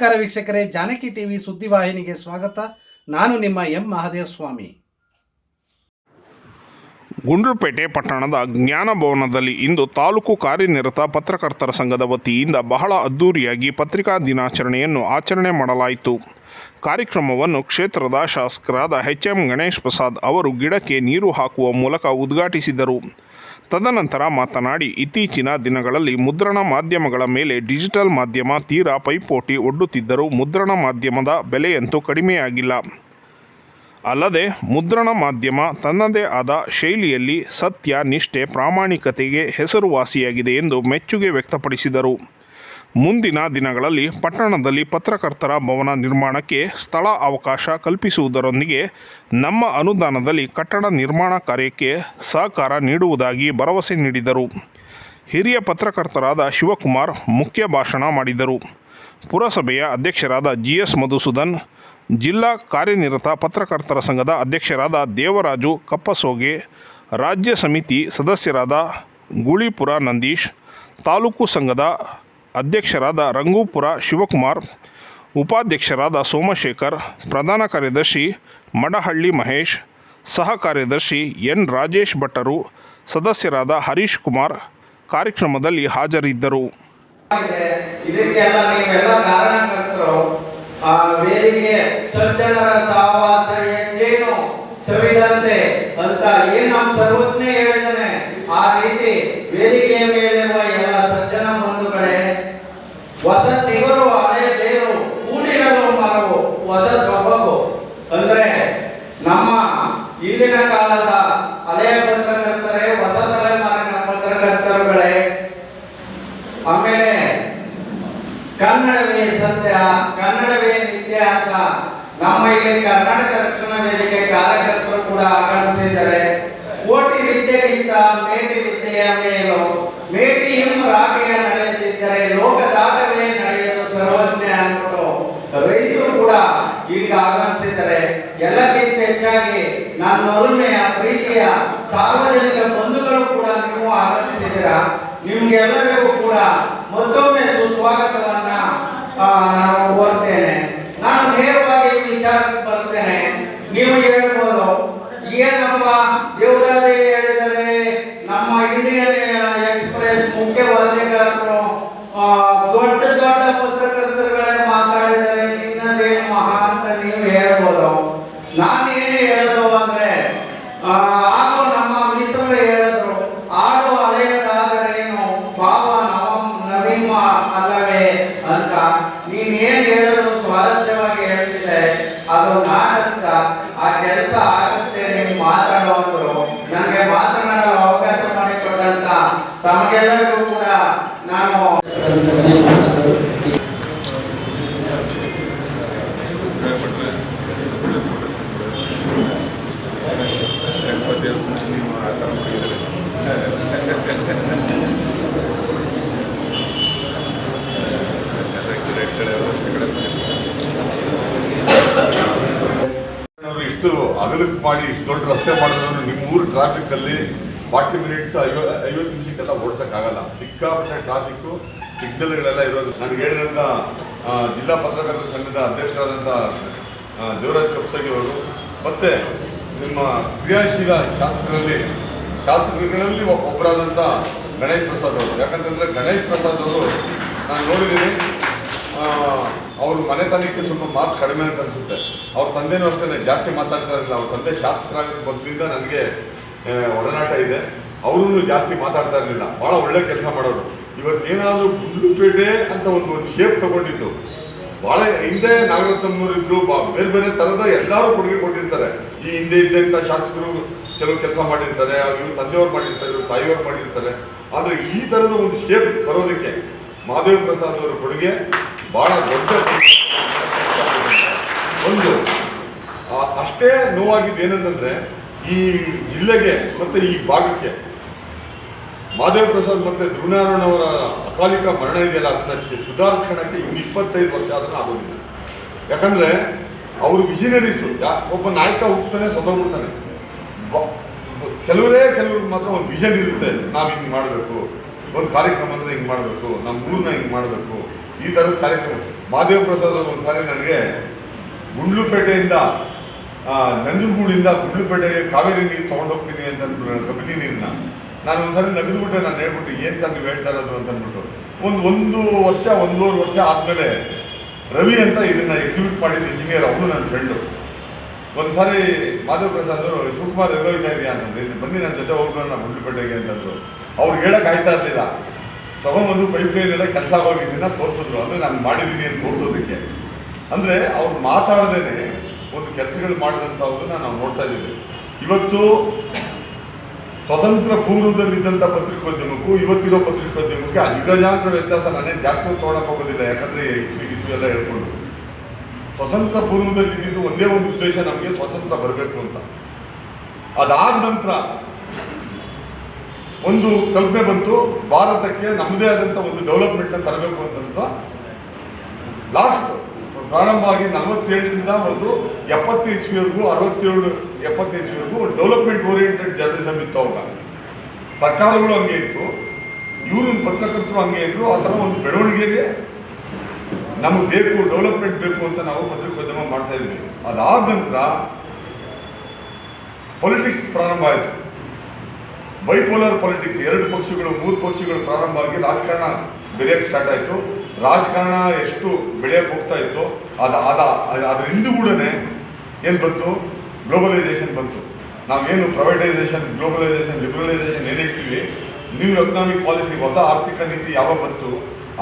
ನಮಸ್ಕಾರ ವೀಕ್ಷಕರೇ, ಜಾನಕಿ ಟಿವಿ ಸುದ್ದಿವಾಹಿನಿಗೆ ಸ್ವಾಗತ. ನಾನು ನಿಮ್ಮ ಎಂ ಮಹಾದೇವ ಸ್ವಾಮಿ ಗುಂಡ್ಲುಪೇಟೆ ಪಟ್ಟಣದ ಜ್ಞಾನಭವನದಲ್ಲಿ ಇಂದು ತಾಲೂಕು ಕಾರ್ಯನಿರತ ಪತ್ರಕರ್ತರ ಸಂಘದ ವತಿಯಿಂದ ಬಹಳ ಅದ್ದೂರಿಯಾಗಿ ಪತ್ರಿಕಾ ದಿನಾಚರಣೆಯನ್ನು ಆಚರಣೆ ಮಾಡಲಾಯಿತು. ಕಾರ್ಯಕ್ರಮವನ್ನು ಕ್ಷೇತ್ರದ ಶಾಸಕರಾದ ಎಚ್ ಎಂ ಗಣೇಶ್ ಪ್ರಸಾದ್ ಅವರು ಗಿಡಕ್ಕೆ ನೀರು ಹಾಕುವ ಮೂಲಕ ಉದ್ಘಾಟಿಸಿದರು. ತದನಂತರ ಮಾತನಾಡಿ, ಇತ್ತೀಚಿನ ದಿನಗಳಲ್ಲಿ ಮುದ್ರಣ ಮಾಧ್ಯಮಗಳ ಮೇಲೆ ಡಿಜಿಟಲ್ ಮಾಧ್ಯಮ ತೀರಾ ಪೈಪೋಟಿ ಒಡ್ಡುತ್ತಿದ್ದರೂ ಮುದ್ರಣ ಮಾಧ್ಯಮದ ಬೆಲೆಯಂತೂ ಕಡಿಮೆಯಾಗಿಲ್ಲ. ಅಲ್ಲದೆ, ಮುದ್ರಣ ಮಾಧ್ಯಮ ತನ್ನದೇ ಆದ ಶೈಲಿಯಲ್ಲಿ ಸತ್ಯ, ನಿಷ್ಠೆ, ಪ್ರಾಮಾಣಿಕತೆಗೆ ಹೆಸರುವಾಸಿಯಾಗಿದೆ ಎಂದು ಮೆಚ್ಚುಗೆ ವ್ಯಕ್ತಪಡಿಸಿದರು. ಮುಂದಿನ ದಿನಗಳಲ್ಲಿ ಪಟ್ಟಣದಲ್ಲಿ ಪತ್ರಕರ್ತರ ಭವನ ನಿರ್ಮಾಣಕ್ಕೆ ಸ್ಥಳ ಅವಕಾಶ ಕಲ್ಪಿಸುವುದರೊಂದಿಗೆ ನಮ್ಮ ಅನುದಾನದಲ್ಲಿ ಕಟ್ಟಡ ನಿರ್ಮಾಣ ಕಾರ್ಯಕ್ಕೆ ಸಹಕಾರ ನೀಡುವುದಾಗಿ ಭರವಸೆ ನೀಡಿದರು. ಹಿರಿಯ ಪತ್ರಕರ್ತರಾದ ಶಿವಕುಮಾರ್ ಮುಖ್ಯ ಭಾಷಣ ಮಾಡಿದರು. ಪುರಸಭೆಯ ಅಧ್ಯಕ್ಷರಾದ ಜಿ ಎಸ್ ಮಧುಸೂದನ್, ಜಿಲ್ಲಾ ಕಾರ್ಯನಿರತ ಪತ್ರಕರ್ತರ ಸಂಘದ ಅಧ್ಯಕ್ಷರಾದ ದೇವರಾಜು ಕಪ್ಪಸೋಗೆ, ರಾಜ್ಯ ಸಮಿತಿ ಸದಸ್ಯರಾದ ಗುಳಿಪುರ ನಂದೀಶ್, ತಾಲೂಕು ಸಂಘದ ಅಧ್ಯಕ್ಷರಾದ ರಂಗೂಪುರ ಶಿವಕುಮಾರ್, ಉಪಾಧ್ಯಕ್ಷರಾದ ಸೋಮಶೇಖರ್, ಪ್ರಧಾನ ಕಾರ್ಯದರ್ಶಿ ಮಡಹಳ್ಳಿ ಮಹೇಶ್, ಸಹ ಕಾರ್ಯದರ್ಶಿ ಎನ್ ರಾಜೇಶ್ ಭಟ್ಟರು, ಸದಸ್ಯರಾದ ಹರೀಶ್ ಕುಮಾರ್ ಕಾರ್ಯಕ್ರಮದಲ್ಲಿ ಹಾಜರಿದ್ದರು. ವೇದಿಕೆ ಅಂತ ಏನ್ ನಮ್ಮ ಸರ್ವಜ್ಞ ಹೇಳಿದಾನೆ ಆ ರೀತಿ ವೇದಿಕೆಯ ಮೇಲಿರುವ ಎಲ್ಲ ಸಜ್ಜನ ಬಂಧುಗಳೇ ಹೊಸ ತಿವರು ಹಳೆ ಬೇರು ಕೂಡಿರಲು ಮರವು ಹೊಸ ಸೊಬಗು ಅಂದ್ರೆ ನಮ್ಮ ಇಂದಿನ ಕಾಲದ ಹಳೆಯ ಪತ್ರಕರ್ತರೇ ಹೊಸ ತಲೆಮಾರಿನ ಪತ್ರಕರ್ತರುಗಳೇ ಆಮೇಲೆ ಕನ್ನಡವೇ ಸತ್ಯ ಕನ್ನಡವೇ ನಿತ್ಯ ಅಂತ ನಮ್ಮ ಇಲ್ಲಿ ಕರ್ನಾಟಕ ರಕ್ಷಣಾ ವೇದಿಕೆ ಕಾರ್ಯಕರ್ತರು ಕೂಡ ಆಗಮಿಸಿದ್ದಾರೆ ಕೋಟಿ ವಿದ್ಯೆಗಿಂತ ಮೇಟಿ ವಿದ್ಯೆಯ ಮೇಲು ಮೇಟಿ ಎಂಬ ರಾಟೆಯ ನಡೆಯುತ್ತಿದ್ದರೆ ಲೋಕದಾಟವೇ ನಡೆಯಲು ಸರ್ವಜ್ಞ ಅನ್ಬಿಟ್ಟು ರೈತರು ಕೂಡ ಈಗ ಆಗಮಿಸಿದ್ದಾರೆ. ಎಲ್ಲಕ್ಕಿಂತ ಹೆಚ್ಚಾಗಿ ನನ್ನ ಒಲುಮೆಯ ಪ್ರೀತಿಯ ಸಾರ್ವಜನಿಕ ಬಂಧುಗಳು ಕೂಡ ನೀವು ಆಗಮಿಸಿದ್ದೀರಾ? ನಿಮ್ಗೆಲ್ಲರಿಗೂ ಕೂಡ ಮತ್ತೊಮ್ಮೆ ಸುಸ್ವಾಗತವನ್ನ ಆ, ನಾನು ಕೋರ್ತೇನೆ ನಾನು ನೇರವಾಗಿ ಈ ವಿಚಾರಕ್ಕೆ ಬರ್ತೇನೆ ನೀವು ಹೇಳ್ಬೋದು ಏನಪ್ಪ ದೇವರಲ್ಲಿ ಹೇಳಿದರೆ ನಮ್ಮ ಇಂಡಿಯನ್ ಎಕ್ಸ್ಪ್ರೆಸ್ ಮುಖ್ಯ ವರದಿಗಾರರು ಆ, ದೊಡ್ಡ ದೊಡ್ಡ ಪತ್ರಕರ್ತರುಗಳೇ ಮಾತಾಡಿದರೆ ನಿನ್ನದೇನು ಮಹಾ ಅಂತ ನೀವು ಹೇಳ್ಬೋದು ನಾನೇನು ಹೇಳೋದು ಅಂದ್ರೆ ಆ, ಹಾಗೂ ನಮ್ಮ ಮಿತ್ರರು ಹೇಳಿದ್ರು ಆಡು ಹಳೆಯದಾದರೇನು ಭಾವ ನವಂ ನವೀಮ ಅಲ್ಲವೇ ಅಂತ ನೀನ್ ಏನ್ ಹೇಳಿದ್ರು ಸ್ವಾರಸ್ಯವಾಗಿ ಹೇಳ್ತಿದೆ ಅದು ನಾಟಕ ಆ ಕೆಲಸ ಆಗುತ್ತೆ ನೀವು ಮಾತಾಡುವಂದ್ರು ನನಗೆ ಮಾತನಾಡಲು ಅವಕಾಶ ಮಾಡಿಕೊಟ್ಟಂತ ತಮಗೆಲ್ಲರಿಗೂ ಕೂಡ ನಾನು ಅವರು ಇಷ್ಟು ಅಗಲಕ್ಕೆ ಮಾಡಿ ಇಷ್ಟು ದೊಡ್ಡ ರಸ್ತೆ ಮಾಡಿದ್ರು ನಿಮ್ಮ ಊರು ಟ್ರಾಫಿಕ್ ಅಲ್ಲಿ ಫಾರ್ಟಿ ಮಿನಿಟ್ಸ್ ಐವ ಐವತ್ತು ನಿಮಿಷಕ್ಕೆಲ್ಲ ಓಡಿಸೋಕ್ಕಾಗಲ್ಲ. ಸಿಕ್ಕಾಪಟ್ಟೆ ಟ್ರಾಫಿಕ್ಕು ಸಿಗ್ನಲ್ಗಳೆಲ್ಲ ಇರೋದು. ನನಗೆ ಹೇಳಿದಂಥ ಜಿಲ್ಲಾ ಪತ್ರಕರ್ತರ ಸಂಘದ ಅಧ್ಯಕ್ಷರಾದಂಥ ದೇವರಾಜ್ ಕಪ್ಸಗಿ ಅವರು, ಮತ್ತೆ ನಿಮ್ಮ ಕ್ರಿಯಾಶೀಲ ಶಾಸಕರಲ್ಲಿ ಶಾಸಕರುಗಳಲ್ಲಿ ಒಬ್ಬರಾದಂಥ ಗಣೇಶ್ ಪ್ರಸಾದ್ ಅವರು. ಯಾಕಂತಂದರೆ ಗಣೇಶ್ ಪ್ರಸಾದ್ ಅವರು, ನಾನು ನೋಡಿದ್ದೀನಿ ಅವ್ರ ಮನೆತನಕ್ಕೆ ಸ್ವಲ್ಪ ಮಾತು ಕಡಿಮೆ ಅಂತ ಅನ್ಸುತ್ತೆ. ಅವ್ರ ತಂದೆನೂ ಅಷ್ಟೇ ಜಾಸ್ತಿ ಮಾತಾಡ್ತಾ ಇರಲಿಲ್ಲ ಅವ್ರ ತಂದೆ ಶಾಸಕರಾಗಿ ಬಂದ್ರಿಂದ ನನಗೆ ಒಡನಾಟ ಇದೆ. ಅವರು ಜಾಸ್ತಿ ಮಾತಾಡ್ತಾ ಇರಲಿಲ್ಲ ಭಾಳ ಒಳ್ಳೆ ಕೆಲಸ ಮಾಡೋರು. ಇವತ್ತೇನಾದರೂ ಗುಂಡ್ಲುಪೇಟೆ ಅಂತ ಒಂದು ಒಂದು ಶೇಪ್ ತಗೊಂಡಿದ್ದು. ಭಾಳ ಹಿಂದೆ ಬಾ- ಬೇರೆ ಬೇರೆ ಥರದ ಎಲ್ಲರೂ ಕೊಡುಗೆ ಕೊಟ್ಟಿರ್ತಾರೆ. ಈ ಹಿಂದೆ ಇದ್ದಂಥ ಶಾಸಕರು ಕೆಲವು ಕೆಲಸ ಮಾಡಿರ್ತಾರೆ, ಇವ್ರು ತಂದೆಯವ್ರು ಮಾಡಿರ್ತಾರೆ, ಇವ್ರು ತಾಯಿಯವ್ರು ಮಾಡಿರ್ತಾರೆ. ಆದರೆ ಈ ಥರದ ಒಂದು ಶೇಪ್ ಬರೋದಕ್ಕೆ ಮಹಾದೇವ ಪ್ರಸಾದ್ ಅವರ ಕೊಡುಗೆ ಬಹಳ ದೊಡ್ಡ ಒಂದು. ಅಷ್ಟೇ ನೋವಾಗಿದ್ದು ಏನಂತಂದ್ರೆ ಈ ಜಿಲ್ಲೆಗೆ ಮತ್ತೆ ಈ ಭಾಗಕ್ಕೆ ಮಾದೇವ ಪ್ರಸಾದ್ ಮತ್ತೆ ಧ್ರುವನಾರಾಯಣ ಅವರ ಅಕಾಲಿಕ ಮರಣ ಇದೆಯಲ್ಲ, ಅದನ್ನ ಸುಧಾರಿಸ್ಕೊಳಕ್ಕೆ ಇನ್ನು ಇಪ್ಪತ್ತೈದು ವರ್ಷ ಆದ್ರೂ ಆಗೋದಿಲ್ಲ. ಯಾಕಂದ್ರೆ ಅವರು ವಿಷನರೀಸು ಒಬ್ಬ ನಾಯಕ ಹೋಗ್ತಾನೆ ಸ್ವತಃ ಬ- ಕೆಲವರೇ ಕೆಲವ್ರಿಗೆ ಮಾತ್ರ ಒಂದು ವಿಷನ್ ಇರುತ್ತೆ. ನಾವು ಹಿಂಗೆ ಮಾಡಬೇಕು, ಒಂದು ಕಾರ್ಯಕ್ರಮ ಅಂದರೆ ಹಿಂಗೆ ಮಾಡಬೇಕು ನಮ್ಮ ಊರನ್ನ ಹಿಂಗೆ ಮಾಡಬೇಕು. ಈ ಥರದ ಕಾರ್ಯಕ್ರಮ. ಮಾದೇವ ಪ್ರಸಾದ್ ಅವರು ಒಂದ್ಸಾರಿ ನನಗೆ ಗುಂಡ್ಲುಪೇಟೆಯಿಂದ ನಂಜನಗೂಡಿಂದ ಗುಂಡ್ಲುಪೇಟೆಗೆ ಕಾವೇರಿ ನೀರು ತೊಗೊಂಡೋಗ್ತೀನಿ ಅಂತ ಅಂದ್ಬಿಟ್ಟು ಕಬಿನಿ ನೀರನ್ನ. ನಾನು ಒಂದ್ಸರಿ ನಗದ್ಬಿಟ್ಟೆ, ನಾನು ಹೇಳ್ಬಿಟ್ಟು ಏನು ಸರ್ ನೀವು ಹೇಳ್ತಾ ಇರೋದು ಅಂತ ಅಂದ್ಬಿಟ್ಟು. ಒಂದು ಒಂದು ವರ್ಷ, ಒಂದೂವರೆ ವರ್ಷ ಆದಮೇಲೆ ರವಿ ಅಂತ ಇದನ್ನ ಎಕ್ಸಿಕ್ಯೂಟ್ ಮಾಡಿದ ಇಂಜಿನಿಯರ್ ಅವನು ನನ್ನ ಫ್ರೆಂಡು ಒಂದ್ಸಾರಿ ಮಾಧವ ಪ್ರಸಾದ್ ಅವರು, ಶಿವಕುಮಾರ್ ಎಲ್ಲೋಯ್ತಾ ಇದೆಯಾ? ಅಂತಂದ್ರೆ ಬನ್ನಿ ನನ್ನ ಜೊತೆ ಹೋಗೋಣ ಗುಂಡ್ಲುಪೇಟೆಗೆ ಅಂತಂದ್ರು. ಅವ್ರು ಹೇಳಕ್ ಆಯ್ತಾ ಇರ್ಲಿಲ್ಲ. ತಗೊಂಬಂದು ಪೈಪ್ ಲೈನ್ ಎಲ್ಲ ಕೆಲಸ ಆಗೋಗಿದ್ದನ್ನ ತೋರಿಸಿದ್ರು. ಅಂದ್ರೆ ನಾನು ಮಾಡಿದ್ದೀನಿ ಅಂತ ತೋರಿಸೋದಕ್ಕೆ. ಅಂದ್ರೆ ಅವ್ರು ಮಾತಾಡದೇನೆ ಒಂದು ಕೆಲಸಗಳು ಮಾಡಿದಂಥವ್ರನ್ನ ನಾವು ನೋಡ್ತಾ ಇದ್ದೀವಿ. ಇವತ್ತು ಸ್ವತಂತ್ರ ಪೂರ್ವದಲ್ಲಿದ್ದಂಥ ಪತ್ರಿಕೋದ್ಯಮಕ್ಕೂ ಇವತ್ತಿರೋ ಪತ್ರಿಕೋದ್ಯಮಕ್ಕೆ ಅಜಗಜಾಂತರ ವ್ಯತ್ಯಾಸ ನಾನೇ ಜಾಸ್ತಿ ಹೊತ್ತು ತೊಗೊಳಕ್ ಹೋಗೋದಿಲ್ಲ ಯಾಕಂದ್ರೆ ಇಸ್ವಿ ಇಸ್ವಿ ಎಲ್ಲ ಹೇಳ್ಕೊಂಡು. ಸ್ವತಂತ್ರ ಪೂರ್ವದಲ್ಲಿ ಇದ್ದಿದ್ದು ಒಂದೇ ಒಂದು ಉದ್ದೇಶ ನಮಗೆ ಸ್ವತಂತ್ರ ಬರಬೇಕು ಅಂತ. ಅದಾದ ನಂತರ ಒಂದು ಕಲ್ಪನೆ ಬಂತು, ಭಾರತಕ್ಕೆ ನಮ್ಮದೇ ಆದಂಥ ಒಂದು ಡೆವಲಪ್ಮೆಂಟ್ ತರಬೇಕು ಅಂತ ಲಾಸ್ಟ್ ಪ್ರಾರಂಭ ಆಗಿ ನಲವತ್ತೇಳರಿಂದ ಒಂದು ಎಪ್ಪತ್ತು ಇಸ್ವಿವರೆಗೂ, ಅರವತ್ತೇಳು ಎಪ್ಪತ್ತು ಇಸ್ವಿವರೆಗೂ ಡೆವಲಪ್ಮೆಂಟ್ ಓರಿಯೆಂಟೆಡ್ ಜರ್ನಲಿಸಮ್ ಇತ್ತು ಅವಾಗ. ಸರ್ಕಾರಗಳು ಹಂಗೆ ಇತ್ತು. ಇವರು ಪತ್ರಕರ್ತರು ಹಂಗೆ ಇದ್ರು. ಆ ಥರ ಒಂದು ಬೆಳವಣಿಗೆಗೆ ನಮಗೆ ಬೇಕು ಡೆವಲಪ್ಮೆಂಟ್ ಬೇಕು ಅಂತ ನಾವು ಪತ್ರಿಕೋದ್ಯಮ ಮಾಡ್ತಾ ಇದ್ವಿ. ಅದಾದ ನಂತರ ಪೊಲಿಟಿಕ್ಸ್ ಪ್ರಾರಂಭ ಆಯಿತು. ಬೈಪೋಲರ್ ಪಾಲಿಟಿಕ್ಸ್ ಎರಡು ಪಕ್ಷಗಳು, ಮೂರು ಪಕ್ಷಗಳು ಪ್ರಾರಂಭ ಆಗಿ ರಾಜಕಾರಣ ಬೆಳೆಯಕ್ಕೆ ಸ್ಟಾರ್ಟ್ ಆಯಿತು. ರಾಜಕಾರಣ ಎಷ್ಟು ಬೆಳೆಯಕ್ಕೆ ಹೋಗ್ತಾ ಇತ್ತು, ಅದು, ಅದ, ಅದ್ರ ಕೂಡ ಏನು ಬಂತು? ಗ್ಲೋಬಲೈಸೇಷನ್ ಬಂತು. ನಾವೇನು ಪ್ರೈವೇಟೈಸೇಷನ್ ಗ್ಲೋಬಲೈಸೇಷನ್ ಲಿಬರಲೈಸೇಷನ್ ಏನು ಹೇಳ್ತೀವಿ ನ್ಯೂ ಎಕನಾಮಿಕ್ ಪಾಲಿಸಿ ಹೊಸ ಆರ್ಥಿಕ ನೀತಿ ಯಾವಾಗ ಬಂತು?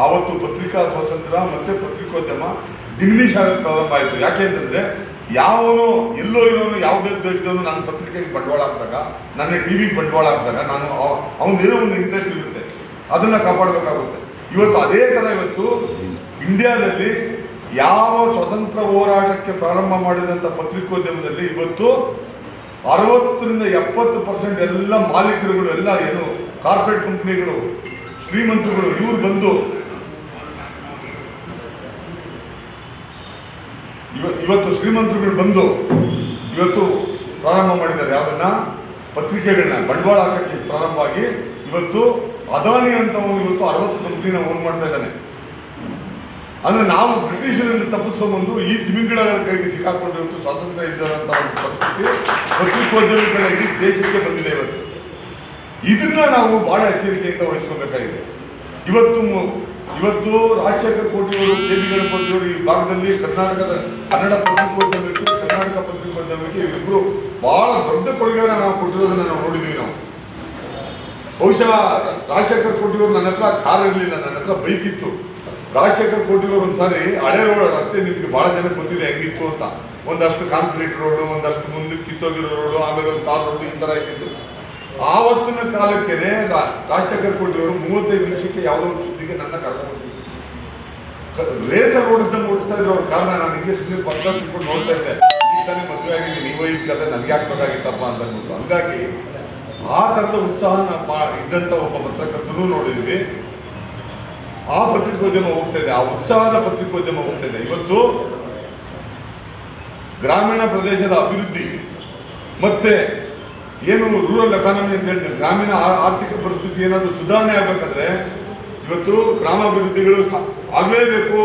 ಆವತ್ತು ಪತ್ರಿಕಾ ಸ್ವಾತಂತ್ರ್ಯ ಮತ್ತೆ ಪತ್ರಿಕೋದ್ಯಮ ಡಿಮಿನಿಷ್ ಆಗಕ್ಕೆ ಪ್ರಾರಂಭ ಆಯಿತು. ಯಾಕೆ ಅಂತಂದರೆ ಯಾವನು ಎಲ್ಲೋ ಇರೋನು ಯಾವುದೇ ದೇಶದವನು ನಾನು ಪತ್ರಿಕೆಗೆ ಬಂಡವಾಳ ಹಾಕಿದಾಗ, ನನ್ನ ಟಿವಿಗೆ ಬಂಡವಾಳ ಹಾಕಿದಾಗ ನಾನು ಅವನೇನೋ ಒಂದು ಇಂಟ್ರೆಸ್ಟ್ ಇರುತ್ತೆ. ಅದನ್ನ ಕಾಪಾಡಬೇಕಾಗುತ್ತೆ. ಇವತ್ತು ಅದೇ ಥರ ಇವತ್ತು ಇಂಡಿಯಾದಲ್ಲಿ ಯಾವ ಸ್ವತಂತ್ರ ಹೋರಾಟಕ್ಕೆ ಪ್ರಾರಂಭ ಮಾಡಿದಂಥ ಪತ್ರಿಕೋದ್ಯಮದಲ್ಲಿ ಇವತ್ತು ಅರವತ್ತರಿಂದ ಎಪ್ಪತ್ತು ಪರ್ಸೆಂಟ್ ಎಲ್ಲ ಮಾಲೀಕರುಗಳು, ಎಲ್ಲ ಏನು ಕಾರ್ಪೊರೇಟ್ ಕಂಪ್ನಿಗಳು, ಶ್ರೀಮಂತರುಗಳು, ಇವ್ರು ಬಂದು ಇವ- ಇವತ್ತು ಶ್ರೀಮಂತರುಗಳು ಬಂದು ಇವತ್ತು ಪ್ರಾರಂಭ ಮಾಡಿದ್ದಾರೆ. ಯಾವ್ದನ್ನ ಪತ್ರಿಕೆಗಳನ್ನ, ಬಂಡವಾಳ ಹಾಕಕ್ಕೆ ಪ್ರಾರಂಭ ಆಗಿ ಇವತ್ತು ಅದಾನಿ ಅಂತ ಇವತ್ತು ಅರವತ್ತು ಕಂಪ್ನಿನ ಓನ್ ಮಾಡ್ತಾ ಇದ್ದಾನೆ. ಅಂದ್ರೆ ನಾವು ಬ್ರಿಟಿಷರಿಂದ ತಪ್ಪಿಸ್ಕೊಂಡ್ಬಂದು ಈ ತಿಮಿಂಗಳ ಕೈಗೆ ಸಿಕ್ಕಾಕೊಂಡು ಇವತ್ತು ಸ್ವಾತಂತ್ರ್ಯ ಇದ್ದಾರಂತ ಒಂದು ಪರಿಸ್ಥಿತಿ ಪತ್ರಿಕೋದ್ಯಮಿಗಳಾಗಿ ದೇಶಕ್ಕೆ ಬಂದಿದೆ ಇವತ್ತು. ಇದನ್ನ ನಾವು ಬಹಳ ಎಚ್ಚರಿಕೆಯಿಂದ ವಹಿಸ್ಕೋಬೇಕಾಗಿದೆ. ಇವತ್ತು ಇವತ್ತು ರಾಜಶೇಖರ ಕೋಟಿಯವರು ಕೆ ಬಿ ಈ ಭಾಗದಲ್ಲಿ ಕರ್ನಾಟಕದ ಕನ್ನಡ ಪತ್ರಿಕೋದ್ಯಮಕ್ಕೆ ಕರ್ನಾಟಕ ಪತ್ರಿಕೋದ್ಯಮಕ್ಕೆ ಇವರಿಬ್ಬರು ಬಹಳ ದೊಡ್ಡ ಕೊಡುಗೆಯನ್ನು ನಾವು ಕೊಟ್ಟಿರೋದನ್ನ ನಾವು ನೋಡಿದ್ವಿ ನಾವು. ಬಹುಶಃ ರಾಜಶೇಖರ್ ಕೋಟಿಯವರು ನನ್ನ ಹತ್ರ ಕಾರ್ ಇರಲಿಲ್ಲ, ನನ್ನ ಹತ್ರ ಬೈಕ್ ಇತ್ತು. ರಾಜಶೇಖರ್ ಕೋಟಿಯವರು ಒಂದ್ಸಾರಿ ಹಳೆ ರೋಡ್, ರಸ್ತೆ ನಿಮಗೆ ಬಹಳ ಜನ ಗೊತ್ತಿದೆ ಹೆಂಗಿತ್ತು ಅಂತ. ಒಂದಷ್ಟು ಕಾಂಕ್ರೀಟ್ ರೋಡು ಒಂದಷ್ಟು ಮುಂದಕ್ಕೆ ಕಿತ್ತೋಗಿರೋ ರೋಡು ಆಮೇಲೆ ಒಂದು ಕಾರ್ ರೋಡ್ ಈ ಥರ ಇದ್ದಿದ್ದು. ಆವತ್ತಿನ ಕಾಲಕ್ಕೆ ರಾಜಶೇಖರ್ ಕೋಟಿಯವರು ಮೂವತ್ತೈದು ನಿಮಿಷಕ್ಕೆ ಯಾವುದೋ ಸುದ್ದಿಗೆ ನನ್ನ ಕರ್ಕೊಂಡು ರೇಸರ್ ಓಡಿಸ್ದಂಗೆ ಓಡಿಸ್ತಾ ಇದ್ರು ಅವ್ರ ಕಾರಣ ನಾನು ಹಿಂಗೆ ಸುಮ್ಮನೆ ಪಕ್ಕ ತಿಳ್ಕೊಂಡು ನೋಡ್ತಾ ಇದ್ದೆ. ಈಗ ಮದುವೆ ಆಗಿದೆ ನೀವು ಇದ್ ಕತೆ ನನಗೆ ಹಾಕ್ಬೇಕಾಗಿತ್ತಪ್ಪ ಅಂತ ಅಂದ್ಬಿಟ್ಟು. ಹಂಗಾಗಿ ಆ ಥರದ ಉತ್ಸಾಹ ಇದ್ದಂಥ ಒಬ್ಬ ಪತ್ರಕರ್ತನೂ ನೋಡಿದ್ವಿ. ಆ ಪತ್ರಿಕೋದ್ಯಮ ಹೋಗ್ತಾ ಇದೆ, ಆ ಉತ್ಸಾಹದ ಪತ್ರಿಕೋದ್ಯಮ ಹೋಗ್ತಾ ಇದೆ. ಇವತ್ತು ಗ್ರಾಮೀಣ ಪ್ರದೇಶದ ಅಭಿವೃದ್ಧಿ, ಮತ್ತೆ ಏನು ರೂರಲ್ ಎಕಾನಮಿ ಅಂತ ಹೇಳಿದ್ರೆ ಗ್ರಾಮೀಣ ಆರ್ಥಿಕ ಪರಿಸ್ಥಿತಿ ಏನಾದರೂ ಸುಧಾರಣೆ ಆಗಬೇಕಾದ್ರೆ ಇವತ್ತು ಗ್ರಾಮಾಭಿವೃದ್ಧಿಗಳು ಆಗಲೇಬೇಕು.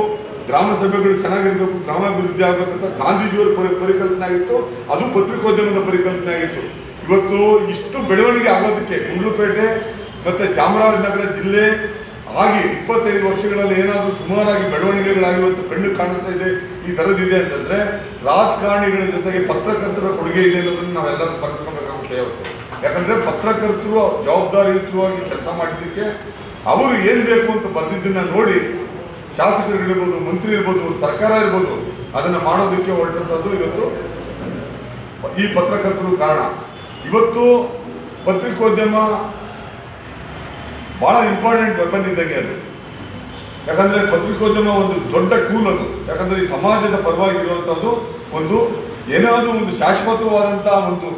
ಗ್ರಾಮ ಸಭೆಗಳು ಚೆನ್ನಾಗಿರಬೇಕು, ಗ್ರಾಮಾಭಿವೃದ್ಧಿ ಆಗಬೇಕಂತ ಗಾಂಧೀಜಿಯವರ ಪರಿ ಪರಿಕಲ್ಪನೆ ಆಗಿತ್ತು. ಅದು ಪತ್ರಿಕೋದ್ಯಮದ ಪರಿಕಲ್ಪನೆ ಆಗಿತ್ತು. ಇವತ್ತು ಇಷ್ಟು ಬೆಳವಣಿಗೆ ಆಗೋದಕ್ಕೆ, ಗುಂಡ್ಲುಪೇಟೆ ಮತ್ತು ಚಾಮರಾಜನಗರ ಜಿಲ್ಲೆ ಆಗಿ ಇಪ್ಪತ್ತೈದು ವರ್ಷಗಳಲ್ಲಿ ಏನಾದರೂ ಸುಮಾರಾಗಿ ಬೆಳವಣಿಗೆಗಳಾಗಿವತ್ತು ಕಣ್ಣು ಕಾಣಿಸ್ತಾ ಇದೆ, ಈ ಥರದಿದೆ ಅಂತಂದರೆ ರಾಜಕಾರಣಿಗಳ ಜೊತೆಗೆ ಪತ್ರಕರ್ತರ ಕೊಡುಗೆ ಇದೆ ಅನ್ನೋದನ್ನು ನಾವೆಲ್ಲರೂ ಸ್ಮರಿಸ್ಕೊಬೇಕಾಗುತ್ತೆ ಇವತ್ತು ಯಾಕಂದರೆ ಪತ್ರಕರ್ತರು ಜವಾಬ್ದಾರಿಯುತವಾಗಿ ಕೆಲಸ ಮಾಡಿದ್ದಕ್ಕೆ ಅವರು ಏನು ಬೇಕು ಅಂತ ಬರೆದಿದ್ದನ್ನು ನೋಡಿ ಶಾಸಕರಿರ್ಬೋದು ಮಂತ್ರಿ ಇರ್ಬೋದು ಸರ್ಕಾರ ಇರ್ಬೋದು ಅದನ್ನು ಮಾಡೋದಕ್ಕೆ ಹೊರಟಂಥದ್ದು ಇವತ್ತು ಈ ಪತ್ರಕರ್ತರು ಕಾರಣ. ಇವತ್ತು ಪತ್ರಿಕೋದ್ಯಮ ಬಹಳ ಇಂಪಾರ್ಟೆಂಟ್ ವೆಪನ್ ಇದ್ದಂಗೆ ಅದು. ಯಾಕಂದ್ರೆ ಪತ್ರಿಕೋದ್ಯಮ ಒಂದು ದೊಡ್ಡ ಟೂಲ್ ಅದು. ಯಾಕಂದ್ರೆ ಈ ಸಮಾಜದ ಪರವಾಗಿ ಇರುವಂತಹದ್ದು ಒಂದು ಏನಾದರೂ ಒಂದು ಶಾಶ್ವತವಾದಂತ ಒಂದು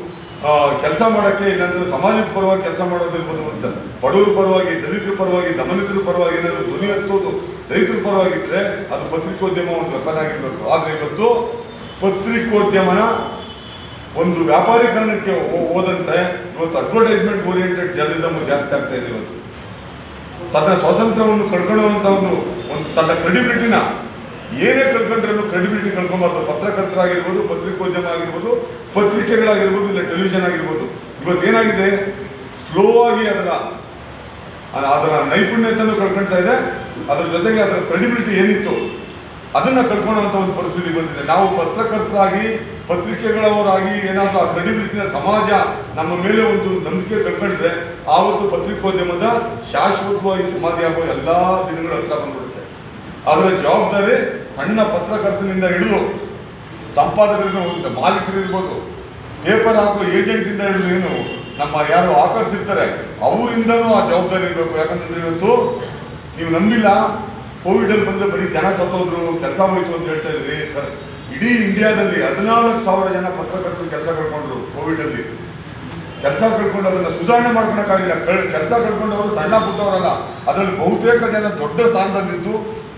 ಕೆಲಸ ಮಾಡೋಕ್ಕೆ ಇಲ್ಲಾಂದ್ರೆ ಸಮಾಜದ ಪರವಾಗಿ ಕೆಲಸ ಮಾಡೋದಿರ್ಬೋದು ಅಂತ. ಬಡವರ ಪರವಾಗಿ, ದಲಿತರ ಪರವಾಗಿ, ದಮನಿತರ ಪರವಾಗಿ ಏನಾದ್ರು ಧ್ವನಿ ಹತ್ತೋದು ರೈತರ ಪರವಾಗಿದ್ರೆ ಅದು ಪತ್ರಿಕೋದ್ಯಮ ಒಂದು ವೆಪನ್ ಆಗಿರ್ಬೇಕು. ಆದ್ರೆ ಇವತ್ತು ಪತ್ರಿಕೋದ್ಯಮನ ಒಂದು ವ್ಯಾಪಾರೀಕರಣಕ್ಕೆ ಹೋದಂತೆ ಇವತ್ತು ಅಡ್ವರ್ಟೈಸ್ಮೆಂಟ್ ಓರಿಯೆಂಟೆಡ್ ಜರ್ನಲಿಸಮ್ ಜಾಸ್ತಿ ಆಗ್ತಾ ಇದೆ ಇವತ್ತು. ತನ್ನ ಸ್ವಾತಂತ್ರ್ಯವನ್ನು ಕಳ್ಕೊಳ್ಳುವಂಥ ಒಂದು ಒಂದು ತನ್ನ ಕ್ರೆಡಿಬಿಲಿಟಿನ ಏನೇ ಕಳ್ಕೊಂಡ್ರೂ ಕ್ರೆಡಿಬಿಲಿಟಿ ಕಳ್ಕೊಬಾರ್ದು. ಪತ್ರಕರ್ತರಾಗಿರ್ಬೋದು ಪತ್ರಿಕೋದ್ಯಮ ಆಗಿರ್ಬೋದು, ಪತ್ರಿಕೆಗಳಾಗಿರ್ಬೋದು, ಇಲ್ಲ ಟೆಲಿವಿಷನ್ ಆಗಿರ್ಬೋದು. ಇವತ್ತೇನಾಗಿದೆ ಸ್ಲೋ ಆಗಿ ಅದರ ಅದರ ನೈಪುಣ್ಯತೆಯನ್ನು ಕಳ್ಕೊಳ್ತಾ ಇದೆ. ಅದರ ಜೊತೆಗೆ ಅದರ ಕ್ರೆಡಿಬಿಲಿಟಿ ಏನಿತ್ತು? ಅದನ್ನ ಕಳ್ಕೊಳ್ಳುವಂತ ಒಂದು ಪರಿಸ್ಥಿತಿ ಬಂದಿದೆ. ನಾವು ಪತ್ರಕರ್ತರಾಗಿ, ಪತ್ರಿಕೆಗಳವರಾಗಿ ಏನಾದರೂ ಆ ಕ್ರೆಡಿಬಿಲಿಟಿನ ಸಮಾಜ ನಮ್ಮ ಮೇಲೆ ಒಂದು ನಂಬಿಕೆ ಆವತ್ತು ಪತ್ರಿಕೋದ್ಯಮದ ಶಾಶ್ವತವಾಗಿ ಸಮಾಧಿ ಆಗೋ ಎಲ್ಲಾ ದಿನಗಳು ಹತ್ರ ಬಂದ್ಬಿಡುತ್ತೆ. ಅದರ ಜವಾಬ್ದಾರಿ ಸಣ್ಣ ಪತ್ರಕರ್ತನಿಂದ ಹಿಡಿದು ಸಂಪಾದಕರಿಂದ ಹೋಗುತ್ತೆ, ಮಾಲೀಕರು ಇರ್ಬೋದು. ಪೇಪರ್ ಹಾಕೋ ಏಜೆಂಟ್ ಇಂದ ಹಿಡಿದು ಏನು, ನಮ್ಮ ಯಾರು ಆಕರ್ಷಿರ್ತಾರೆ, ಅವರಿಂದನೂ ಆ ಜವಾಬ್ದಾರಿ ಇರಬೇಕು. ಯಾಕಂತಂದ್ರೆ ಇವತ್ತು ನೀವು ನಂಬಿಲ್ಲ ಕೋವಿಡ್ ಅಲ್ಲಿ ಬಂದ್ರೆ ಬರೀ ಜನ ಸತ್ತೋದ್ರು, ಕೆಲಸ ಹೋಯ್ತು ಅಂತ ಹೇಳ್ತಾ ಇದ್ರಿ. ಇಡೀ ಇಂಡಿಯಾದಲ್ಲಿ ಹದಿನಾಲ್ಕು ಸಾವಿರ ಜನ ಪತ್ರಕರ್ತರು ಕೆಲಸ ಕಳ್ಕೊಂಡ್ರು ಕೋವಿಡ್ ಅಲ್ಲಿ ಕೆಲಸ ಕಳ್ಕೊಂಡು ಅದನ್ನ ಸುಧಾರಣೆ ಮಾಡ್ಕೊಳಕ್ಕಾಗಿಲ್ಲ. ಕೆಲಸ ಕಳ್ಕೊಂಡವರು ಸಣ್ಣ ಪುಟ್ಟವರಲ್ಲ. ಅದರಲ್ಲಿ ಬಹುತೇಕ ಜನ ದೊಡ್ಡ ಸ್ಥಾನದಲ್ಲಿದ್ದು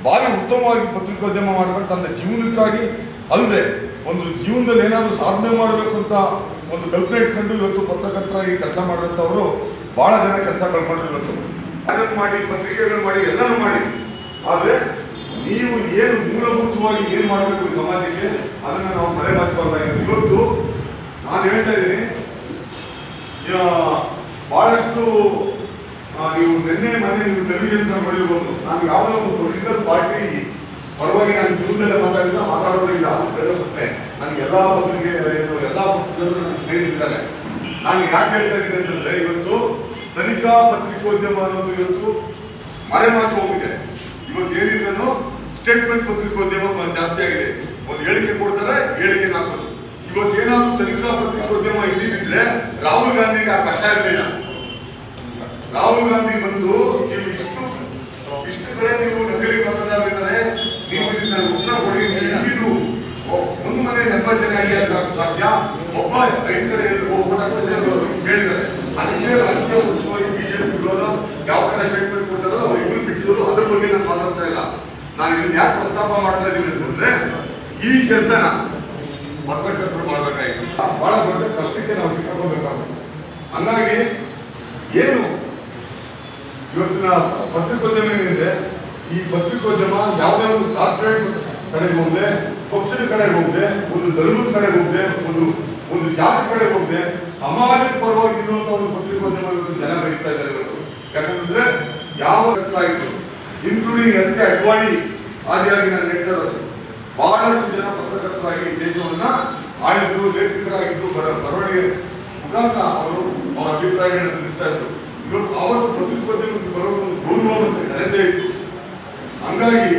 ಭಾರಿ ಉತ್ತಮವಾಗಿ ಪತ್ರಿಕೋದ್ಯಮ ಮಾಡ್ಕೊಂಡು ತನ್ನ ಜೀವನಕ್ಕಾಗಿ ಅಲ್ಲದೆ ಒಂದು ಜೀವನದಲ್ಲಿ ಏನಾದರೂ ಸಾಧನೆ ಮಾಡಬೇಕು ಅಂತ ಒಂದು ಕಲ್ಪನೆ ಇಟ್ಕೊಂಡು ಇವತ್ತು ಪತ್ರಕರ್ತರಾಗಿ ಕೆಲಸ ಮಾಡಿದಂಥವರು ಬಹಳ ಜನ ಕೆಲಸ ಕಳ್ಕೊಂಡ್ರು ಇವತ್ತು. ಮಾಡಿ, ಪತ್ರಿಕೆಗಳು ಮಾಡಿ, ಎಲ್ಲನೂ ಮಾಡಿ. ಆದರೆ ನೀವು ಏನು ಮೂಲಭೂತವಾಗಿ ಏನು ಮಾಡಬೇಕು ಸಮಾಜಕ್ಕೆ, ಅದನ್ನು ನಾವು ಮರೆ ಮಾಚಬಾರ್ದಾಗಿದೆ ಇವತ್ತು ನಾನು ಹೇಳ್ತಾ ಇದ್ದೀನಿ ಬಹಳಷ್ಟು ನೀವು ನಿನ್ನೆ ಮನೆ ನೀವು ಟೆಲಿವಿಷನ್ ನೋಡಿರ್ಬೋದು. ನಾನು ಯಾವುದೋ ಒಂದು ಪೊಲಿಟಿಕಲ್ ಪಾರ್ಟಿ ಪರವಾಗಿ ನಾನು ಜೀವನದಲ್ಲೇ ಮಾತಾಡಿದ್ರೆ ಮಾತಾಡೋದಿಲ್ಲ ಪ್ರಶ್ನೆ ನನಗೆ ಎಲ್ಲ ಪತ್ರಿಕೆ ಎಲ್ಲ ಪಕ್ಷದಲ್ಲೂ ನಾನು ಸ್ನೇಹಿತರಿದ್ದಾರೆ ನಾನು ಯಾಕೆ ಹೇಳ್ತಾ ಇದ್ದೀನಿ ಅಂತಂದ್ರೆ, ಇವತ್ತು ತನಿಖಾ ಪತ್ರಿಕೋದ್ಯಮ ಅನ್ನೋದು ಇವತ್ತು ಮರೆಮಾಚಿ ಹೋಗಿದೆ. ಇವತ್ತು ಏನಿದ್ರು ಸ್ಟೇಟ್ಮೆಂಟ್ ಪತ್ರಿಕೋದ್ಯಮ ಜಾಸ್ತಿ ಆಗಿದೆ. ಒಂದು ಹೇಳಿಕೆ ಕೊಡ್ತಾರೆ, ಹೇಳಿಕೆ ಹಾಕೋದು ಇವತ್ತು ಏನಾದ್ರು ತನಿಖಾ ಪತ್ರಿಕೋದ್ಯಮ ಇದ್ದಿದ್ರೆ ರಾಹುಲ್ ಗಾಂಧಿಗೆ ಆ ಕಷ್ಟ ಇರಲಿಲ್ಲ. ರಾಹುಲ್ ಗಾಂಧಿ ಬಂದು ನೀವು ಇಷ್ಟು ಇಷ್ಟು ಕಡೆ ನೀವು ನಕಲಿ ಮತದಾರರಿದ್ದಾರೆ ನೀವು ಇದನ್ನ ಉತ್ತರ ಕೊಡಿ ಇದು ಒಂದು ಮನೆ ಎಂಬತ್ತು ಜನ ಅಡಿಯಾಗ ಸಾಧ್ಯ? ಒಬ್ಬ ಐದು ಕಡೆ ಹೇಳಿದ್ದಾರೆ ಅದಕ್ಕೆ ರಾಜಕೀಯ ಪಕ್ಷವಾಗಿ ಬಿಜೆಪಿ ಬಿಡೋದು ಯಾವ ಕಡೆ ಸ್ಟೇಟ್ಮೆಂಟ್ ಕೊಡ್ತಾರೋ ಅವ್ರು ಇಬ್ಬರು ಬಿಟ್ಟಿರೋದು, ಅದ್ರ ಬಗ್ಗೆ ನಾನು ಮಾತಾಡ್ತಾ ಇಲ್ಲ. ನಾನು ಇದನ್ನ ಯಾಕೆ ಪ್ರಸ್ತಾಪ ಮಾಡ್ತಾ ಇದ್ದೀನಿ ಅಂತಂದ್ರೆ ಈ ಕೆಲಸನ ಪತ್ರಕರ್ತರು ಮಾಡಬೇಕಾಯಿತು. ಬಹಳ ದೊಡ್ಡ ಕಷ್ಟಕ್ಕೆ ನಾವು ಸಿಕ್ಕೋಬೇಕಾಗುತ್ತೆ ಹಂಗಾಗಿ ಏನು ಇವತ್ತಿನ ಪತ್ರಿಕೋದ್ಯಮ ಏನಿದೆ ಈ ಪತ್ರಿಕೋದ್ಯಮ ಯಾವುದೇ ಒಂದು ಕಾರ್ಪೊರೇಟ್ ಕಡೆಗೆ ಹೋಗದೆ, ಪಕ್ಷದ ಕಡೆಗೆ ಹೋಗದೆ, ಒಂದು ಧರ್ಮದ ಕಡೆಗೆ ಹೋಗದೆ, ಒಂದು ಒಂದು ಜಾತಿ ಕಡೆಗೆ ಹೋಗದೆ, ಸಮಾಜದ ಪರವಾಗಿ ಇರುವಂತಹ ಒಂದು ಪತ್ರಿಕೋದ್ಯಮ ಇವತ್ತು ಜನ ಬಯಸ್ತಾ ಇದ್ದಾರೆ ಇವತ್ತು. ಯಾಕಂತಂದ್ರೆ ಯಾವ ಇನ್ಕ್ಲೂಡಿಂಗ್ ಎಸ್ ಅಡ್ವಾಣಿ, ಆದಿಯಾಗಿ ನಾನು ಹೇಳ್ತಾ ಇರೋದು. ಬಹಳಷ್ಟು ಜನ ಪತ್ರಕರ್ತರಾಗಿ ದೇಶವನ್ನು ಆಳಿದ್ರು ಲೇಖಕರಾಗಿದ್ರು ಬರ, ಬರವಣಿಗೆ ಮುಖಾಂತರ ಅವರು ಅವರ ಅಭಿಪ್ರಾಯಗಳನ್ನು ತಿಳಿಸ್ತಾ ಇದ್ರು. ಇವತ್ತು ಅವತ್ತು ಬರೋದು ಒಂದು ಗೌರವ ಮತ್ತು ಘನತೆ ಇತ್ತು. ಹಂಗಾಗಿ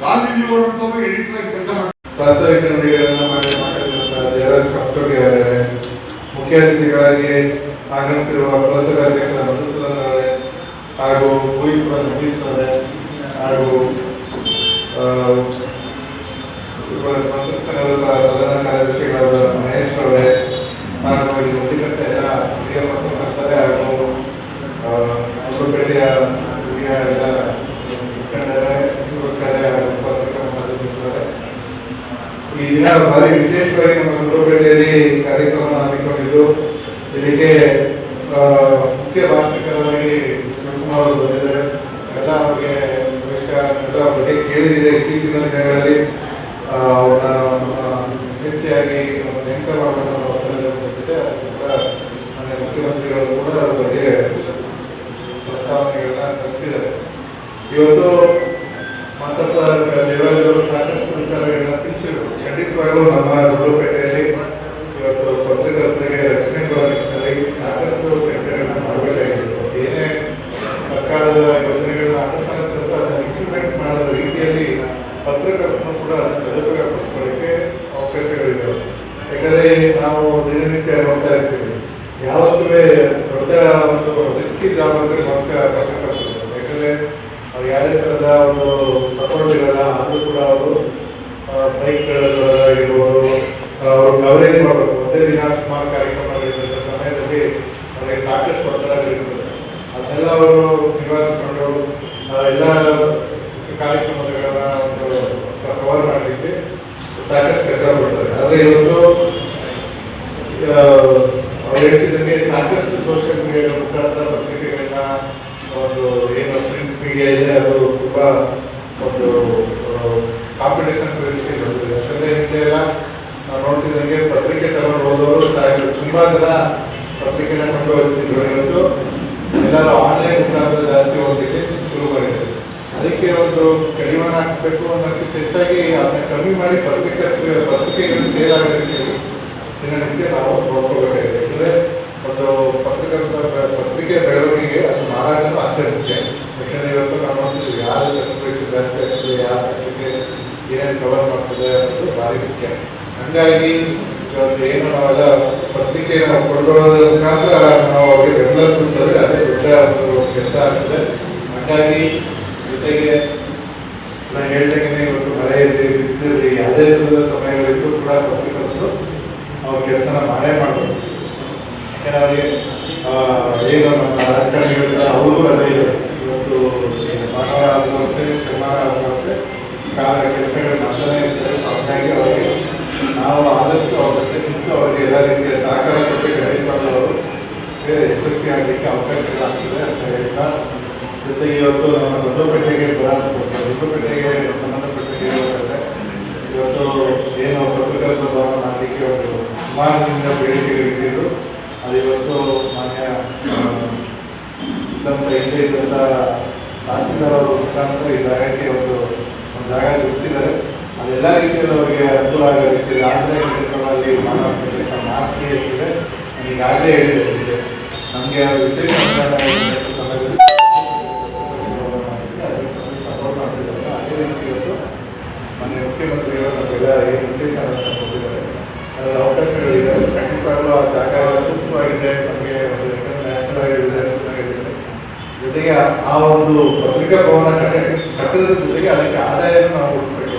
ಗಾಂಧೀಜಿಯವರಂತವರು ಎಡಿಟರ್ ಆಗಿ ಕೆಲಸ ಮಾಡಿ ಪ್ರಾಸ್ತಾವಿಕ ನುಡಿಗಳನ್ನು ಮಾಡಿ ಮುಖ್ಯ ಅತಿಥಿಗಳಾಗಿ ಆಗಮಿಸಿರುವ ಕೆಲಸ ಅಧ್ಯಕ್ಷರ ಮಧುಸೂದನ್ ಅವರೇ ಹಾಗೂ ಭೂಯಿಪುರ ನಟೀಶ್ ಅವರೇ ಹಾಗೂ ಆ, ಇವ- ಮಂತ್ರಿ ಸಂಘದ ಪ್ರಧಾನ ಕಾರ್ಯದರ್ಶಿಗಳಾದ ಮಹೇಶ್ ಅವರೇ ಹಾಗೂ ಇಲ್ಲಿ ಉಳಿದಂತೆ ಎಲ್ಲ ಹಿರಿಯ ಪತ್ರಕರ್ತರೆ ಹಾಗೂ ಆ, ಉಡುಪಿಯ ಹಿರಿಯ ಎಲ್ಲ ಮುಖಂಡರೇ ಯುವಕರೇ ಹಾಗೂ ಪತ್ರಿಕಾ ಮಾಧ್ಯಮದವರೇ ಈ ದಿನ ಭಾರಿ ವಿಶೇಷವಾಗಿ ನಮ್ಮ ಗುರುಪೇಟೆಯಲ್ಲಿ ಕಾರ್ಯಕ್ರಮ ಹಮ್ಮಿಕೊಂಡಿದ್ದು ಇದಕ್ಕೆ ಆ, ಮುಖ್ಯ ಭಾಷಣಕಾರರಾಗಿ ಶಿವಕುಮಾರ್ ಅವರು ಬಂದಿದ್ದಾರೆ ಎಲ್ಲ ಅವರಿಗೆ ನಮಸ್ಕಾರ ಎಲ್ಲ ಅವ್ರ ಬಗ್ಗೆ ಕೇಳಿದಿದೆ ಇತ್ತೀಚಿನ ದಿನಗಳಲ್ಲಿ ಆ, ಅವ್ರನ್ನ ನಮ್ಮ ಹೆಚ್ಚಾಗಿ ನಮ್ಮ ನೇಮಕ ಮಾಡುವಂತ ಒತ್ತಡದಲ್ಲಿ ಬಂದಿದೆ ಅದು ಕೂಡ ಮಾನ್ಯ ಮುಖ್ಯಮಂತ್ರಿಗಳು ಕೂಡ ಅದ್ರ ಬಗ್ಗೆ ಪ್ರಸ್ತಾವನೆಗಳನ್ನ ಸಲ್ಲಿಸಿದ್ದಾರೆ ಇವತ್ತು ಮಾತಾಡ್ತಾ ದೇವಾಲಯಗಳು ಸಾಕಷ್ಟು ವಿಚಾರಗಳನ್ನ ತಿಳಿಸಿದ್ರು ಖಂಡಿತವಾಗೂ ನಮ್ಮ ಗುರುಪೇಟೆಯಲ್ಲಿ ಇವತ್ತು ಪತ್ರಕರ್ತರಿಗೆ ರಕ್ಷಣೆ ಕೊಡುವ ನಿಟ್ಟಿನಲ್ಲಿ ಸಾಕಷ್ಟು ಕೆಲಸಗಳನ್ನ ಮಾಡಬೇಕಾಗಿತ್ತು ಏನೇ ಸರ್ಕಾರದ ಯೋಜನೆಗಳನ್ನ ಅನುಷ್ಠಾನ ತಂದ್ರೆ ಅದನ್ನ ಇಂಪ್ಲಿಮೆಂಟ್ ಮಾಡೋ ರೀತಿಯಲ್ಲಿ ಪತ್ರಕರ್ತರು ಕೂಡ ಅದನ್ನ ಸದುಪಯೋಗ ಪಡಿಸ್ಕೊಳ್ಳಿಕ್ಕೆ ಅವಕಾಶಗಳಿದ್ದಾವೆ ಯಾಕಂದ್ರೆ ನಾವು ದಿನನಿತ್ಯ ನೋಡ್ತಾ ಇರ್ತೀವಿ ಯಾವತ್ತೂ ದೊಡ್ಡ ಒಂದು ರಿಸ್ಕಿ ಜಾಬ್ ಅಂದ್ರೆ ಮಾತ್ರ ಪತ್ರಕರ್ತರು ಯಾಕಂದ್ರೆ ಅವ್ರು ಯಾವುದೇ ಥರದ ಒಂದು ಸಪೋರ್ಟ್ ಇರಲ್ಲ ಆದರೂ ಕೂಡ ಅವರು ಬೈಕ್ಗಳಾಗಿರ್ಬೋದು ಅವರು ಕವರೇಜ್ ಮಾಡಬೇಕು ಒಂದೇ ದಿನ ಸುಮಾರು ಕಾರ್ಯಕ್ರಮಗಳಿದ್ದ ಸಮಯದಲ್ಲಿ ಅವರಿಗೆ ಸಾಕಷ್ಟು ಒತ್ತಡಗಳಿರ್ತದೆ ಅದನ್ನೆಲ್ಲ ಅವರು ನಿವಾರಿಸಿಕೊಂಡು ಆ, ಎಲ್ಲ ಕಾರ್ಯಕ್ರಮಗಳನ್ನ ಒಂದು ಕವರ್ ಮಾಡಲಿಕ್ಕೆ ಸಾಕಷ್ಟು ಕೆಲಸ ಮಾಡ್ತಾರೆ. ಆದರೆ ಇವತ್ತು ಅವ್ರು ಹೇಳ್ತಿದ್ದಂಗೆ ಸಾಕಷ್ಟು ಸೋಷಿಯಲ್ ಮೀಡಿಯಾ ಮುಖಾಂತರ ಪತ್ರಿಕೆಗಳನ್ನ ಒಂದು ಏನು ಪ್ರಿಂಟ್ ಮೀಡಿಯಾ ಇದೆ ಅದು ತುಂಬ ಒಂದು ಕಾಂಪಿಟೇಷನ್ ಪರಿಸ್ಥಿತಿ ಬಂದಿದೆ ಯಾಕಂದರೆ ಹಿಂದೆ ಎಲ್ಲ ನಾವು ನೋಡ್ತಿದ್ದಂಗೆ ಪತ್ರಿಕೆ ತಗೊಂಡು ಹೋದವರು ಸಾಯಿದ್ರು ತುಂಬ ಜನ ಪತ್ರಿಕೆನ ಕೊಂಡು ಹೋಗ್ತಿದ್ರು ಇವತ್ತು ಎಲ್ಲರೂ ಆನ್ಲೈನ್ ಮುಖಾಂತರ ಜಾಸ್ತಿ ಹೋಗ್ಲಿಕ್ಕೆ ಶುರು ಮಾಡಿದ್ರು ಅದಕ್ಕೆ ಒಂದು ಕಡಿವಾಣ ಹಾಕಬೇಕು ಅನ್ನೋದಕ್ಕಿಂತ ಹೆಚ್ಚಾಗಿ ಅದನ್ನ ಕಮ್ಮಿ ಮಾಡಿ ಪತ್ರಿಕೆ ಪತ್ರಿಕೆಗಳು ಸೇಲ್ ಆಗೋದಕ್ಕೆ ದಿನನಿತ್ಯ ನಾವು ನೋಡ್ಕೋಬೇಕಾಗಿದೆ ಯಾಕಂದರೆ ಒಂದು ಪತ್ರಿಕೆ ಪತ್ರಿಕೆ ಬೆಳವಣಿಗೆ ಅದು ಮಾರಾಟನೂ ಅಷ್ಟೇ ಮುಖ್ಯ. ಯಾಕಂದರೆ ಇವತ್ತು ನಾವು ನೋಡ್ತಿದ್ದೀವಿ ಯಾರು ಸರ್ಕ್ಯುಲೇಷನ್ ಜಾಸ್ತಿ ಆಗ್ತದೆ ಯಾವ ಪತ್ರಿಕೆ ಏನೇನು ಕವರ್ ಮಾಡ್ತದೆ ಅನ್ನೋದು ಭಾರಿ ಮುಖ್ಯ. ಹಂಗಾಗಿ ಇವತ್ತು ಏನು ನಾವೆಲ್ಲ ಪತ್ರಿಕೆ ನಾವು ಕೊಂಡೊಳ್ಳೋದ್ರ ಮುಖಾಂತರ ನಾವು ಅವ್ರಿಗೆ ಬೆಂಬಲ ಸೂಚಿಸಿದ್ರೆ ಅದೇ ದೊಡ್ಡ ಒಂದು ಕೆಲಸ ಆಗ್ತದೆ. ಹಾಗಾಗಿ ಜೊತೆಗೆ ನಾನು ಹೇಳ್ದಂಗೆ ಯಾವುದೇ ಥರದ ಸಮಯಗಳಿದ್ದು ಕೂಡ ಪತ್ರಿಕರ್ತರು ಅವ್ರ ಕೆಲಸನ ಮಾಡೇ ಮಾಡ್ಬೋದು. ಯಾಕಂದ್ರೆ ಅವರಿಗೆ ಏನು ನಮ್ಮ ರಾಜಕಾರಣಿಗಳ ಅವರು ಅದೇ ಇವತ್ತು ಭಾನುವಾರ ಆದರೂ ಅಷ್ಟೇ ಶನಿವಾರ ಆದರೂ ಕಾಲ ಕೆಲಸಗಳು ಮಾಡ್ತಾನೆ ಇರ್ತಾರೆ. ಸೊ ಅವರಿಗೆ ನಾವು ಆದಷ್ಟು ಅವ್ರ ಜೊತೆ ನಿಂತು ಅವರಿಗೆ ಎಲ್ಲ ರೀತಿಯ ಸಹಕಾರ ಕೊಟ್ಟು ಗೈಡ್ ಮಾಡೋರು ಬೇರೆ ಯಶಸ್ವಿ ಆಗಲಿಕ್ಕೆ ಅವಕಾಶಗಳಾಗ್ತದೆ ಅಂತ ಹೇಳ್ತಾ, ಜೊತೆಗೆ ಇವತ್ತು ನಮ್ಮ ದೊಡ್ಡಪೇಟೆಗೆ ಬರೋದು ದೊಡ್ಡಪೇಟೆಗೆ ಸಂಬಂಧಪಟ್ಟ ಹೇಳೋದಾದ್ರೆ ಇವತ್ತು ಏನು ಪತ್ರಕರ್ತರ ಭವನ ಮಾಡಲಿಕ್ಕೆ ಒಂದು ಸುಮಾರು ದಿನದ ಅದು ಇವತ್ತು ಮಾನ್ಯ ಇದ್ದಂಥ ಹಿಂದೆ ಇದ್ದಂಥ ತಹಸೀಲ್ದಾರ್ ಅವರ ಮುಖಾಂತರ ಈ ಜಾಗಕ್ಕೆ ಒಂದು ಒಂದು ಜಾಗ ಗುರುತಿಸಿದ್ದಾರೆ. ಅದೆಲ್ಲ ರೀತಿಯಲ್ಲಿ ಅವರಿಗೆ ಅನುಕೂಲ ಆಗೋ ರೀತಿಯಲ್ಲಿ ಆನ್ಲೈನ್ ಕ್ಷೇತ್ರಗಳಲ್ಲಿ ಮಾಡುವಂಥ ಕೆಲಸ ಮಾಡ್ತೀವಿ ಅಂತಿದೆ ನಾನು ಈಗಾಗಲೇ ಹೇಳಿದೆ ನಮಗೆ. ವಿಶೇಷ ಸಮಯದಲ್ಲಿ ಅದೇ ರೀತಿ ಇವತ್ತು ಮೊನ್ನೆ ಮುಖ್ಯಮಂತ್ರಿಗಳು ನಮಗೆಲ್ಲ ಏನು ವಿಶೇಷ ಕೊಟ್ಟಿದ್ದಾರೆ. ಅದರ ಅವಕಾಶಗಳಿದೆ. ಖಂಡಿತವಾಗ್ಲೂ ಆ ಜಾಗ ಸೂಕ್ತವಾಗಿದೆ ನಮಗೆ ಒಂದು ನ್ಯಾಷನಲ್ ಆಗಿದೆ ಚೆನ್ನಾಗಿದೆ. ಜೊತೆಗೆ ಆ- ಒಂದು ಪತ್ರಿಕಾ ಭವನ ಕಟ್ಟದ ಜೊತೆಗೆ ಅದಕ್ಕೆ ಆದಾಯವನ್ನು ನಾವು ಹುಡುಕಬೇಕು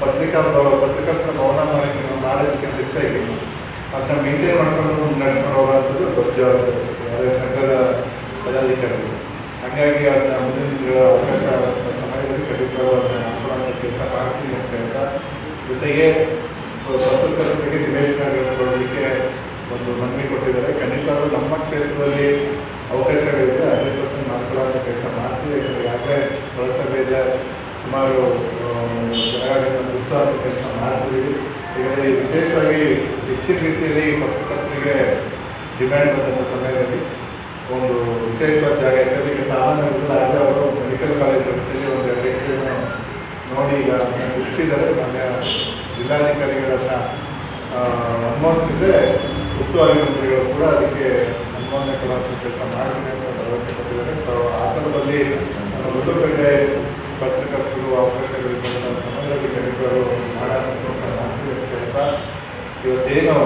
ಪತ್ರಿಕಾ ಪತ್ರಕರ್ತರ ಭವನ ಮಾಡಕ್ಕೆ ನಾವು ಮಾಡೋದಕ್ಕೆ ಹೆಚ್ಚಾಗಿ ಅದನ್ನ ಮೇಂಟೈನ್ ಮಾಡ್ಕೊಂಡು ನಡ್ಕೊಂಡು ಹೋಗೋದು ದೊಡ್ಡ ಜವಾಬ್ದಾರಿ ಸಂಘದ ಪದಾಧಿಕಾರಿಗಳು. ಹಾಗಾಗಿ ಅದನ್ನ ಮುಂದಿನ ದಿನಗಳ ಅವಕಾಶ ಸಮಯದಲ್ಲಿ ಖಂಡಿತವಾಗ್ಲೂ ಅದನ್ನ ಕೆಲಸ ಮಾಡ್ತೀನಿ ಅಂತ ಹೇಳ್ತಾ, ಜೊತೆಗೆ ಪತ್ರಕರ್ತರಿಗೆ ನಿವೇಶನಗಳನ್ನು ಕೊಡಲಿಕ್ಕೆ ಒಂದು ಮನವಿ ಕೊಟ್ಟಿದ್ದಾರೆ. ಖಂಡಿತ ನಮ್ಮ ಕ್ಷೇತ್ರದಲ್ಲಿ ಅವಕಾಶಗಳಿದೆ. ಹಂಡ್ರೆಡ್ ಪರ್ಸೆಂಟ್ ಮಾಡ್ಕೊಳ್ಳೋ ಕೆಲಸ ಮಾಡ್ತೀವಿ. ಯಾಕಂದರೆ ಯಾಕಂದರೆ ಪುರಸಭೆಯಿಂದ ಸುಮಾರು ಜನಗಳಿಂದ ಉತ್ಸಾಹ ಕೆಲಸ ಮಾಡ್ತೀವಿ. ಯಾಕಂದರೆ ವಿಶೇಷವಾಗಿ ಹೆಚ್ಚಿನ ರೀತಿಯಲ್ಲಿ ಪತ್ರಕರ್ತರಿಗೆ ಡಿಮ್ಯಾಂಡ್ ಬಂದಂಥ ಸಮಯದಲ್ಲಿ ಒಂದು ವಿಶೇಷವಾದ ಜಾಗ ಯಾಕಂದರೆ ಈಗ ಸಾಮಾನ್ಯ ರಾಜ್ಯ ಅವರು ಮೆಡಿಕಲ್ ಕಾಲೇಜ್ ರಸ್ತೆಯಲ್ಲಿ ಒಂದು ಎರಡು ನೋಡಿ ಈಗ ಗುರುತಿಸಿದ್ದಾರೆ ಮಾನ್ಯ ಜಿಲ್ಲಾಧಿಕಾರಿಗಳನ್ನ ಅನುಮೋದಿಸಿದ್ರೆ ಉಸ್ತುವಾರಿ ಮಂತ್ರಿಗಳು ಕೂಡ ಅದಕ್ಕೆ ಅನುಮೋದನೆ ಕೊಡುವಂಥ ಕೆಲಸ ಮಾಡ್ತೀನಿ ಅಂತ ಭರವಸೆ ಕೊಟ್ಟಿದ್ದಾರೆ. ಸೊ ಆ ಸಂದರ್ಭದಲ್ಲಿ ನಮ್ಮ ಕಡೆ ಪತ್ರಕರ್ತರು ಅವಕಾಶಗಳಿಂದ ಸಮಯದಲ್ಲಿ ಖಂಡಿತರು ಮಾಡೋಣ ಮಾಡ್ತೀವಿ ಅಂತ ಇವತ್ತೇನು